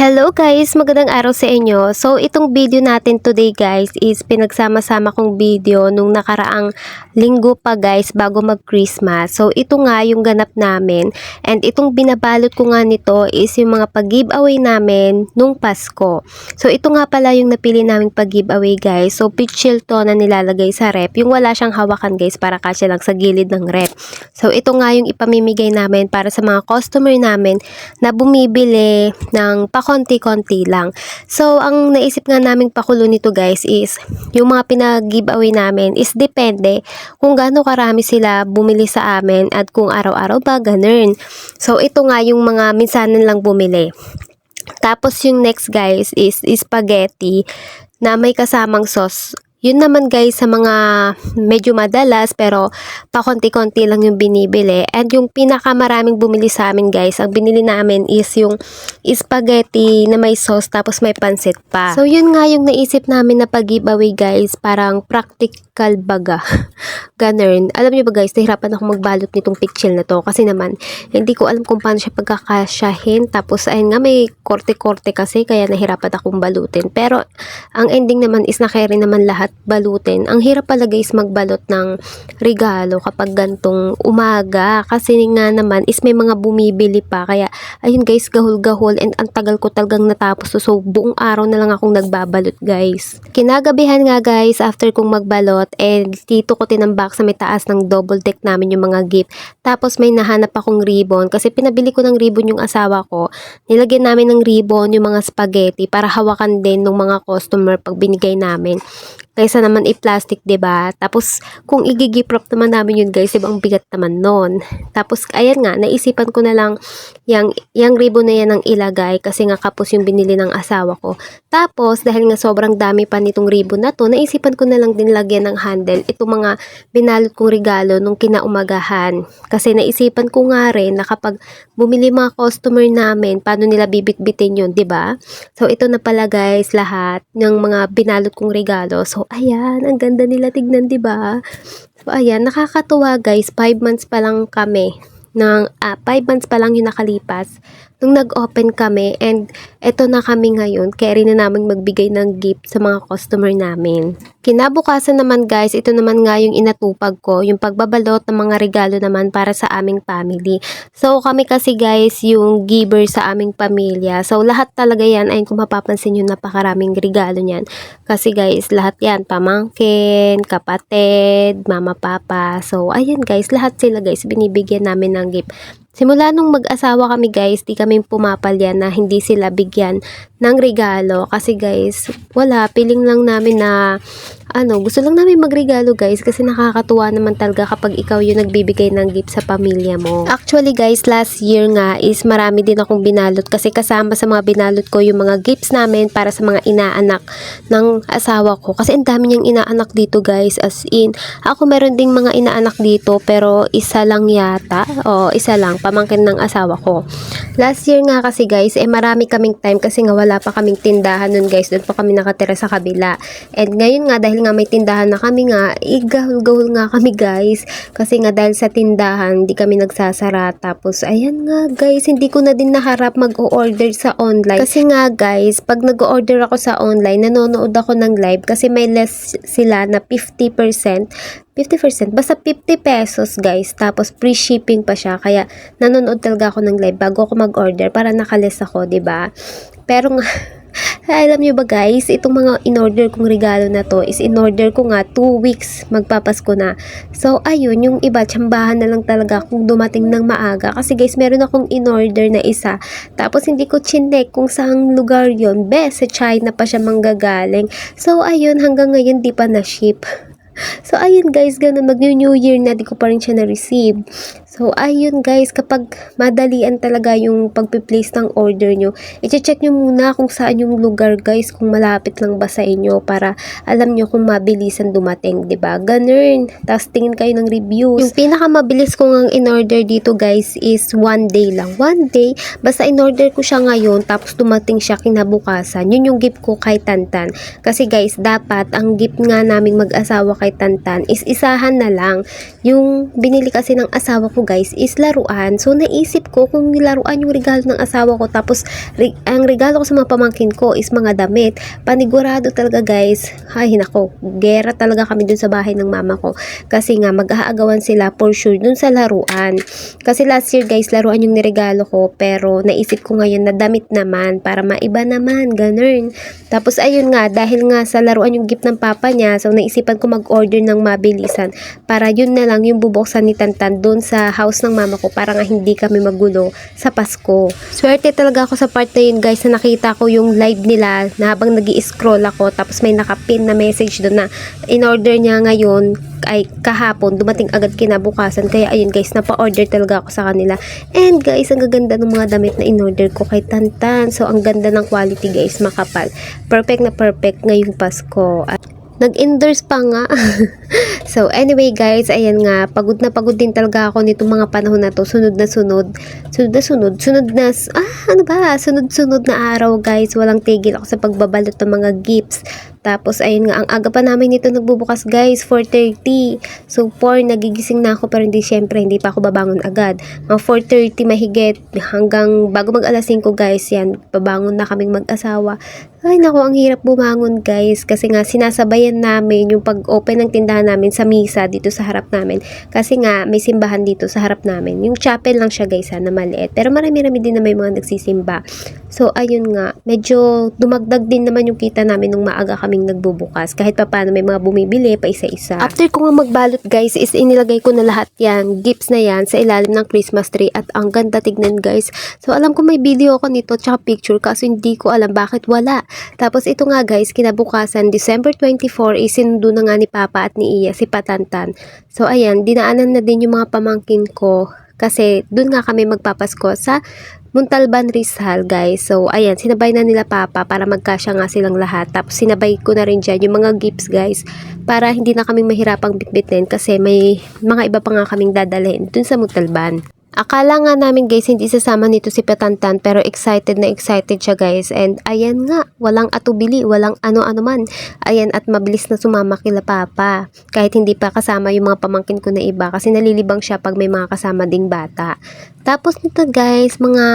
Hello guys! Magandang araw sa inyo. So itong video natin today guys is pinagsama-sama kong video nung nakaraang linggo pa guys bago mag Christmas. So ito nga yung ganap namin and itong binabalot ko nga nito is yung mga pag-giveaway namin nung Pasko. So ito nga pala yung napili naming pag-giveaway guys. So pitchill to na nilalagay sa rep. Yung wala siyang hawakan guys para kasya lang sa gilid ng rep. So ito nga yung ipamimigay namin para sa mga customer namin na bumibili ng pakonti-konti lang. So, ang naisip nga naming pakulo nito guys is, yung mga pinag-giveaway namin is depende kung gaano karami sila bumili sa amin at kung araw-araw ba, ganun. So, ito nga yung mga minsanan lang bumili. Tapos yung next guys is spaghetti na may kasamang sauce. Yun naman guys sa mga medyo madalas pero pakonti-konti lang yung binibili. And yung pinakamaraming bumili sa amin guys, ang binili namin is yung spaghetti na may sauce tapos may pansit pa. So yun nga yung naisip namin na pag-giveaway guys, parang practical baga. Ganun. Alam niyo ba guys, nahirapan ako magbalot nitong pitchel na to kasi naman hindi ko alam kung paano siya pagkakasyahin. Tapos ayun nga may korte-korte kasi kaya nahirapan akong balutin. Pero ang ending naman is na-carry naman lahat balutin. Ang hirap pala guys magbalot ng regalo kapag gantong umaga kasi nga naman is may mga bumibili pa. Kaya ayun guys, gahol-gahol and ang tagal ko talagang natapos. So buong araw na lang akong nagbabalot guys. Kinagabihan nga guys after kong magbalot and dito ko tinambak sa may taas ng double deck namin yung mga gift. Tapos may nahanap akong ribbon kasi pinabili ko ng ribbon yung asawa ko. Nilagyan namin ng ribbon yung mga spaghetti para hawakan din ng mga customer pag binigay namin kaysa naman i-plastic, 'di ba? Tapos kung igigiprop naman namin yun, guys, ibang bigat naman noon. Tapos ayan nga, naisipan ko na lang yang yang ribbon na yan ang ilagay kasi nga kapos yung binili ng asawa ko. Tapos dahil nga sobrang dami pa nitong ribbon na to, naisipan ko na lang din lagyan ng handle itong mga binalot kong regalo nung kinaumagahan. Kasi naisipan ko nga rin na kapag bumili mga customer namin, paano nila bibitbitin yun, 'di ba? So ito na pala guys lahat ng mga binalot kong regalo. So ayan, ang ganda nila tignan, 'di ba? So ayan, nakakatuwa guys, 5 months pa lang kami ng 5 months pa lang yung nakalipas nung nag-open kami and eto na kami ngayon, carry na namin magbigay ng gift sa mga customer namin. Kinabukasan naman guys, ito naman nga yung inatupag ko, yung pagbabalot ng mga regalo naman para sa aming family. So kami kasi guys, yung giver sa aming pamilya. So lahat talaga yan, ay kung mapapansin nyo, napakaraming regalo niyan. Kasi guys, lahat yan, pamangkin, kapatid, mama, papa. So ayan guys, lahat sila guys, binibigyan namin ng gift. Simula nung mag-asawa kami guys, di kami pumapalya na hindi sila bigyan ng regalo. Kasi guys, wala, piling lang namin na ano, gusto lang namin magregalo guys kasi nakakatuwa naman talaga kapag ikaw yung nagbibigay ng gift sa pamilya mo. Actually guys, last year nga is marami din akong binalot kasi kasama sa mga binalot ko yung mga gifts namin para sa mga inaanak ng asawa ko. Kasi ang dami niyang inaanak dito guys as in. Ako meron ding mga inaanak dito pero isa lang yata o isa lang pamangkin ng asawa ko. Last year nga kasi guys eh marami kaming time kasi nga wala pa kaming tindahan nun guys. Doon pa kami nakatira sa kabila. And ngayon nga dahil nga may tindahan na kami nga, igahul-gahul nga kami guys. Kasi nga dahil sa tindahan, hindi kami nagsasara. Tapos, ayan nga guys, hindi ko na din naharap mag-order sa online. Kasi nga guys, pag nag-order ako sa online, nanonood ako ng live kasi may less sila na 50%. 50%. Basta 50 pesos, guys. Tapos, free shipping pa siya. Kaya, nanonood talaga ako ng live bago ako mag-order para nakaless ako, ba Pero nga, alam nyo ba guys, itong mga in-order kong regalo na to is in-order ko nga 2 weeks magpapasko na. So ayun, yung iba tsambahan na lang talaga kung dumating ng maaga. Kasi guys, meron akong in-order na isa. Tapos hindi ko chinek kung saang lugar yon Best, sa China pa siya manggagaling. So ayun, hanggang ngayon di pa na-ship. So, ayun guys, ganun, mag-new year na, di ko pa rin siya na-receive. So, ayun guys, kapag madalian talaga yung pagpi-place ng order nyo, i-check nyo muna kung saan yung lugar guys, kung malapit lang ba sa inyo para alam nyo kung mabilisan dumating, ba diba? Ganun. Tapos tingin kayo ng reviews. Yung pinakamabilis kong ang in-order dito guys is one day lang. One day, basta in-order ko siya ngayon, tapos dumating siya kinabukasan. Yun yung gift ko kay Tantan. Kasi guys, dapat ang gift nga naming mag-asawa kay kay Tantan is isahan na lang. Yung binili kasi ng asawa ko guys is laruan. So naisip ko kung laruan yung regalo ng asawa ko tapos re- ang regalo ko sa mga pamangkin ko is mga damit. Panigurado talaga guys. Ay nako, gera talaga kami dun sa bahay ng mama ko. Kasi nga mag-aagawan sila for sure dun sa laruan. Kasi last year guys, laruan yung niregalo ko pero naisip ko ngayon na damit naman para maiba naman, ganun. Tapos ayun nga, dahil nga sa laruan yung gift ng papa niya, so naisipan ko mag-order ng mabilisan. Para yun na lang yung bubuksan ni Tantan doon sa house ng mama ko para nga hindi kami magulo sa Pasko. Swerte talaga ako sa part na yun guys na nakita ko yung live nila na habang nag scroll ako tapos may nakapin na message doon na in-order niya ngayon ay kahapon dumating agad kinabukasan. Kaya ayun guys napa-order talaga ako sa kanila. And guys ang gaganda ng mga damit na in-order ko kay Tantan. So ang ganda ng quality guys makapal. Perfect na perfect ngayong Pasko. At nag-endorse pa nga. so, anyway guys, ayan nga, pagod na pagod din talaga ako nitong mga panahon na to. Sunod na sunod. Sunod na sunod. Sunod na, ah, ano ba? Sunod-sunod na araw guys. Walang tigil ako sa pagbabalot ng mga gifts. Tapos, ayun nga, ang aga pa namin nito nagbubukas guys, 4.30. So, 4, nagigising na ako pero hindi, syempre, hindi pa ako babangon agad. Mga 4.30 mahigit hanggang bago mag alas 5 guys, yan, babangon na kaming mag-asawa. Ay nako, ang hirap bumangon guys kasi nga sinasabayan namin yung pag-open ng tindahan namin sa misa dito sa harap namin. Kasi nga may simbahan dito sa harap namin. Yung chapel lang siya guys ha, na maliit. Pero marami-rami din na may mga nagsisimba. So ayun nga, medyo dumagdag din naman yung kita namin nung maaga kaming nagbubukas. Kahit pa paano may mga bumibili pa isa-isa. After ko nga magbalot guys is inilagay ko na lahat yan, gifts na yan sa ilalim ng Christmas tree at ang ganda tignan guys. So alam ko may video ako nito tsaka picture kaso hindi ko alam bakit wala. Tapos ito nga guys, kinabukasan, December 24, isinundo na nga ni Papa at ni Iya si Patantan. So ayan, dinaanan na din yung mga pamangkin ko kasi dun nga kami magpapasko sa Muntalban Rizal guys. So ayan, sinabay na nila Papa para magkasya nga silang lahat. Tapos sinabay ko na rin dyan yung mga gifts guys para hindi na kaming mahirapang bitbitin kasi may mga iba pa nga kaming dadalhin dun sa Muntalban. Akala nga namin guys hindi sasama nito si Petantan pero excited na excited siya guys. And ayan nga walang atubili walang ano-ano man. Ayan at mabilis na sumama kila papa. Kahit hindi pa kasama yung mga pamangkin ko na iba kasi nalilibang siya pag may mga kasama ding bata. Tapos nito guys mga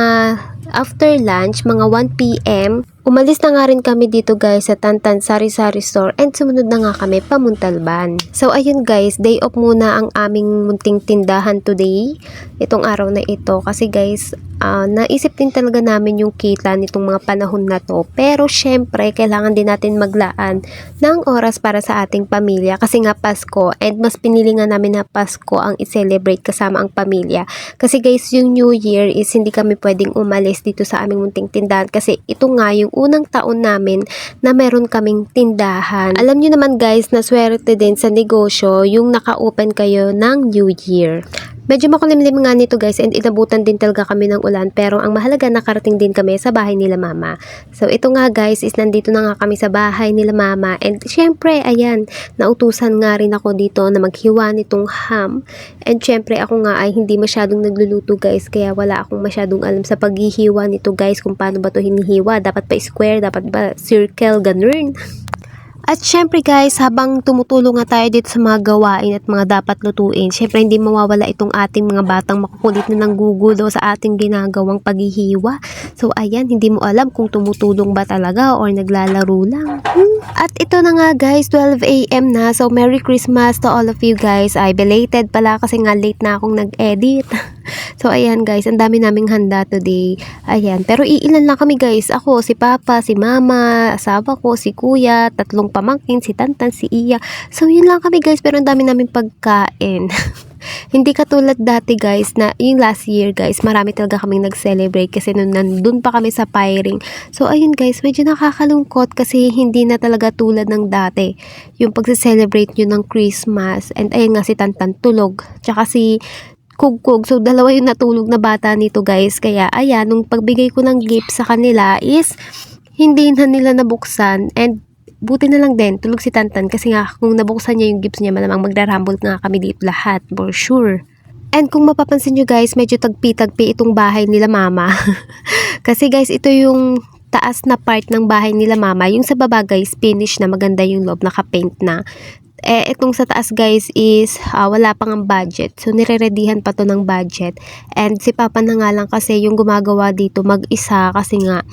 after lunch mga 1pm Umalis na nga rin kami dito guys sa Tantan Sari Sari Store and sumunod na nga kami pamuntalban. So ayun guys, day off muna ang aming munting tindahan today. Itong araw na ito kasi guys, uh, naisip din talaga namin yung kita nitong mga panahon na to. Pero syempre, kailangan din natin maglaan ng oras para sa ating pamilya kasi nga Pasko and mas pinili nga namin na Pasko ang i-celebrate kasama ang pamilya. Kasi guys, yung New Year is hindi kami pwedeng umalis dito sa aming munting tindahan kasi ito nga yung unang taon namin na meron kaming tindahan. Alam nyo naman guys na swerte din sa negosyo yung naka-open kayo ng New Year. Medyo makulimlim nga nito guys and inabutan din talaga kami ng ulan pero ang mahalaga nakarating din kami sa bahay nila mama. So ito nga guys is nandito na nga kami sa bahay nila mama and syempre ayan nautusan nga rin ako dito na maghiwa nitong ham and syempre ako nga ay hindi masyadong nagluluto guys kaya wala akong masyadong alam sa paghihiwa nito guys kung paano ba to hinihiwa. Dapat pa square, dapat ba circle, ganun. At syempre guys, habang tumutulong nga tayo dito sa mga gawain at mga dapat lutuin, syempre hindi mawawala itong ating mga batang makukulit na nanggugulo sa ating ginagawang paghihiwa. So ayan, hindi mo alam kung tumutulong ba talaga or naglalaro lang. Hmm. At ito na nga guys, 12am na. So Merry Christmas to all of you guys. Ay belated pala kasi nga late na akong nag-edit. So, ayan guys, ang dami naming handa today. Ayan, pero iilan lang kami guys. Ako, si Papa, si Mama, asawa ko, si Kuya, tatlong pamangkin, si Tantan, si Iya. So, yun lang kami guys, pero ang dami naming pagkain. Hindi katulad dati guys na yung last year guys, marami talaga kaming nag-celebrate kasi nung nandun pa kami sa firing. So ayun guys, medyo nakakalungkot kasi hindi na talaga tulad ng dati. Yung pag-celebrate nyo ng Christmas and ayun nga si Tantan tulog. Tsaka si kugkog. So, dalawa yung natulog na bata nito guys. Kaya, ayan, nung pagbigay ko ng gift sa kanila is, hindi na nila nabuksan. And, buti na lang din, tulog si Tantan. Kasi nga, kung nabuksan niya yung gifts niya, malamang magdarambol nga kami dito lahat. For sure. And kung mapapansin nyo guys, medyo tagpi-tagpi itong bahay nila mama. kasi guys, ito yung taas na part ng bahay nila mama. Yung sa baba guys, finish na maganda yung loob, naka-paint na. Eh, itong sa taas guys is ah, wala pang ang budget. So, nire-readyhan pa to ng budget. And si Papa na nga lang kasi yung gumagawa dito mag-isa kasi nga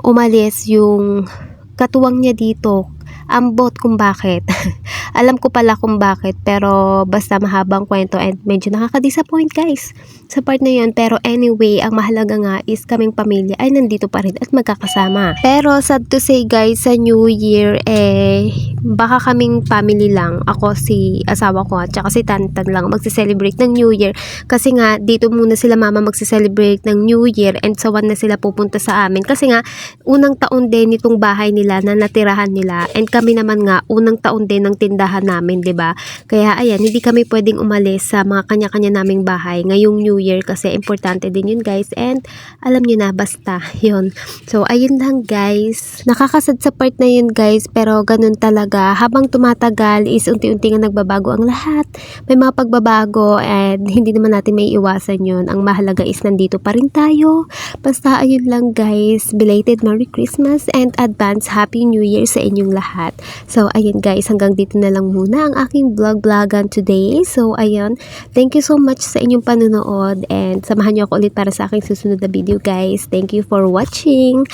umalis yung katuwang niya dito. Ambot kung bakit. Alam ko pala kung bakit pero basta mahabang kwento and medyo nakaka-disappoint guys sa part na yun. Pero anyway, ang mahalaga nga is kaming pamilya ay nandito pa rin at magkakasama. Pero sad to say guys, sa New Year eh baka kaming family lang. Ako si asawa ko at saka si Tantan lang magse-celebrate ng New Year. Kasi nga dito muna sila mama magse-celebrate ng New Year and sawan na sila pupunta sa amin. Kasi nga unang taon din itong bahay nila na natirahan nila and kami naman nga unang taon din ng tindahan namin, 'di ba? Kaya ayan, hindi kami pwedeng umalis sa mga kanya-kanya naming bahay ngayong New Year kasi importante din yun guys and alam niyo na basta yun. So ayun lang guys. Nakakasad sa part na yun guys pero ganun talaga. Habang tumatagal is unti-unti nga nagbabago ang lahat. May mga pagbabago and hindi naman natin may iwasan yun. Ang mahalaga is nandito pa rin tayo. Basta ayun lang guys. Belated Merry Christmas and advance Happy New Year sa inyong lahat. So ayun guys, hanggang dito na lang muna ang aking vlog-vlogan today. So ayun, thank you so much sa inyong panonood and samahan niyo ako ulit para sa aking susunod na video guys. Thank you for watching.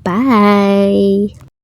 Bye!